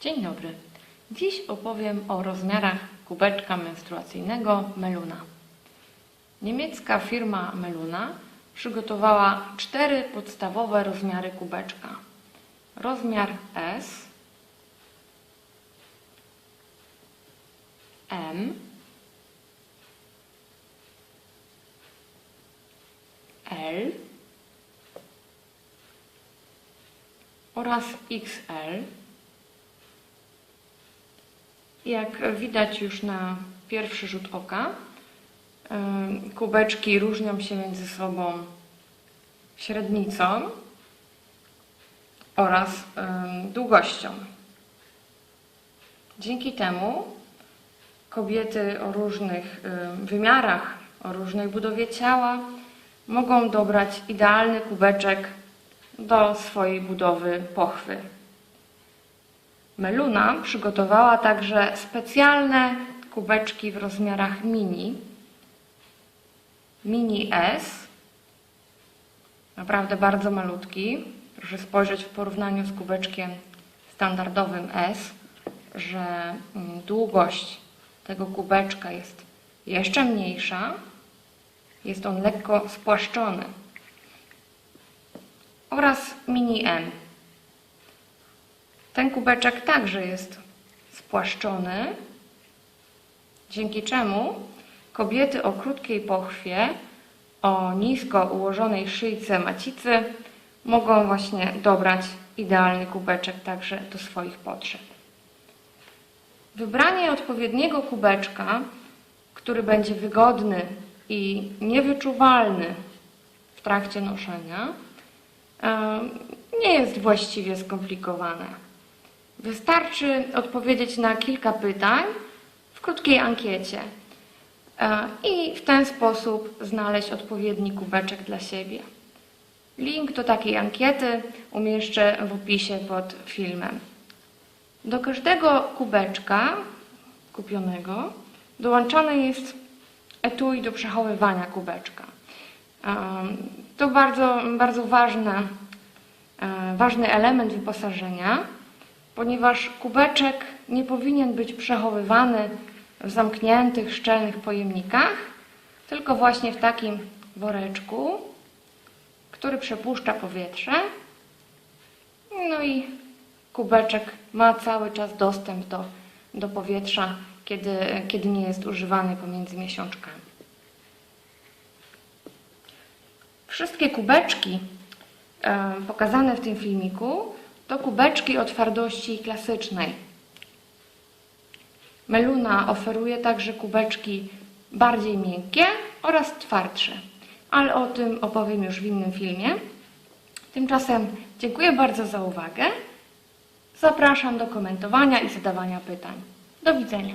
Dzień dobry. Dziś opowiem o rozmiarach kubeczka menstruacyjnego Meluna. Niemiecka firma Meluna przygotowała cztery podstawowe rozmiary kubeczka. Rozmiar S, M, L oraz XL. Jak widać już na pierwszy rzut oka, kubeczki różnią się między sobą średnicą oraz długością. Dzięki temu kobiety o różnych wymiarach, o różnej budowie ciała mogą dobrać idealny kubeczek do swojej budowy pochwy. Meluna przygotowała także specjalne kubeczki w rozmiarach mini. Mini S, naprawdę bardzo malutki. Proszę spojrzeć w porównaniu z kubeczkiem standardowym S, że mm, długość tego kubeczka jest jeszcze mniejsza. Jest on lekko spłaszczony. Oraz mini M. Ten kubeczek także jest spłaszczony, dzięki czemu kobiety o krótkiej pochwie, o nisko ułożonej szyjce macicy mogą właśnie dobrać idealny kubeczek także do swoich potrzeb. Wybranie odpowiedniego kubeczka, który będzie wygodny i niewyczuwalny w trakcie noszenia, nie jest właściwie skomplikowane. Wystarczy odpowiedzieć na kilka pytań w krótkiej ankiecie e, i w ten sposób znaleźć odpowiedni kubeczek dla siebie. Link do takiej ankiety umieszczę w opisie pod filmem. Do każdego kubeczka kupionego dołączony jest etui do przechowywania kubeczka. Em, To bardzo, bardzo ważne, e, ważny element wyposażenia, ponieważ kubeczek nie powinien być przechowywany w zamkniętych, szczelnych pojemnikach, tylko właśnie w takim woreczku, który przepuszcza powietrze. No i kubeczek ma cały czas dostęp do, do powietrza, kiedy, kiedy nie jest używany pomiędzy miesiączkami. Wszystkie kubeczki e, pokazane w tym filmiku to kubeczki o twardości klasycznej. Meluna oferuje także kubeczki bardziej miękkie oraz twardsze, ale o tym opowiem już w innym filmie. Tymczasem dziękuję bardzo za uwagę. Zapraszam do komentowania i zadawania pytań. Do widzenia.